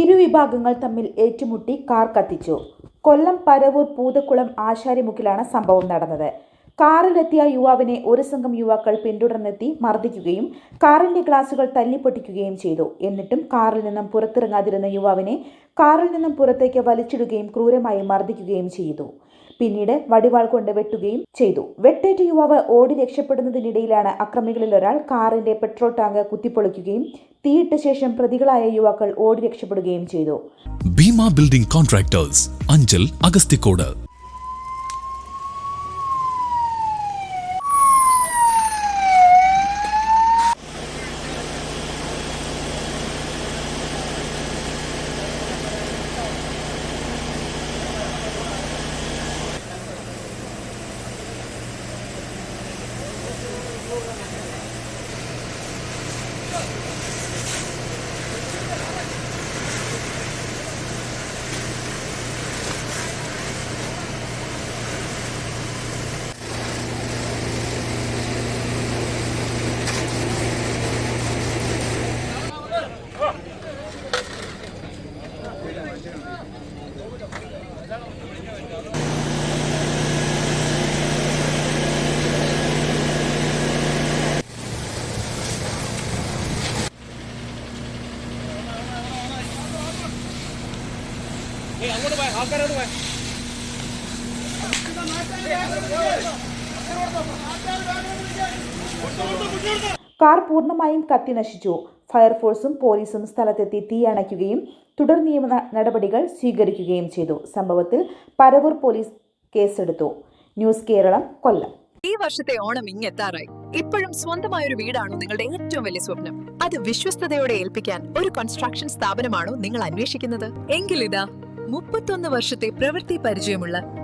ഇരുവിഭാഗങ്ങൾ തമ്മിൽ ഏറ്റുമുട്ടി കാർ കത്തിച്ചു. കൊല്ലം പരവൂർ പൂതക്കുളം ആശാരിമുക്കിലാണ് സംഭവം നടന്നത്. കാറിലെത്തിയ യുവാവിനെ ഒരു സംഘം യുവാക്കൾ പിന്തുടർന്നെത്തി മർദ്ദിക്കുകയും കാറിന്റെ ഗ്ലാസുകൾ തല്ലിപ്പൊട്ടിക്കുകയും ചെയ്തു. എന്നിട്ടും കാറിൽ നിന്നും പുറത്തിറങ്ങാതിരുന്ന യുവാവിനെ കാറിൽ നിന്നും പുറത്തേക്ക് വലിച്ചിടുകയും ക്രൂരമായി മർദ്ദിക്കുകയും ചെയ്തു. പിന്നീട് വടിവാൾ കൊണ്ട് വെട്ടുകയും ചെയ്തു. വെട്ടേറ്റ യുവാവ് ഓടി രക്ഷപ്പെടുന്നതിനിടയിലാണ് അക്രമികളിൽ ഒരാൾ കാറിന്റെ പെട്രോൾ ടാങ്ക് കുത്തിപ്പൊളിക്കുകയും തീയിട്ട ശേഷം പ്രതികളായ യുവാക്കൾ ഓടി രക്ഷപ്പെടുകയും ചെയ്തു. ഭീമ ബിൽഡിംഗ് കോൺട്രാക്ടേഴ്സ് അഞ്ചൽ അഗസ്തിക്കോട് ಹೋಗೋಣ കാർ പൂർണമായും കത്തി നശിച്ചു. ഫയർഫോഴ്സും പോലീസും സ്ഥലത്തെത്തി തീ അണയ്ക്കുകയും തുടർ നിയമ നടപടികൾ സ്വീകരിക്കുകയും ചെയ്തു. സംഭവത്തിൽ പരവൂർ പോലീസ് കേസെടുത്തു. ന്യൂസ് കേരളം കൊല്ലം. ഈ വർഷത്തെ ഓണം ഇങ്ങെത്താറായി. ഇപ്പോഴും സ്വന്തമായ ഒരു വീടാണോ നിങ്ങളുടെ ഏറ്റവും വലിയ സ്വപ്നം? അത് വിശ്വസ്തയോടെ ഏൽപ്പിക്കാൻ ഒരു കൺസ്ട്രക്ഷൻ സ്ഥാപനമാണോ നിങ്ങൾ അന്വേഷിക്കുന്നത്? എങ്കിലിതാ മുപ്പത്തൊന്ന് വർഷത്തെ പ്രവൃത്തി പരിചയമുള്ള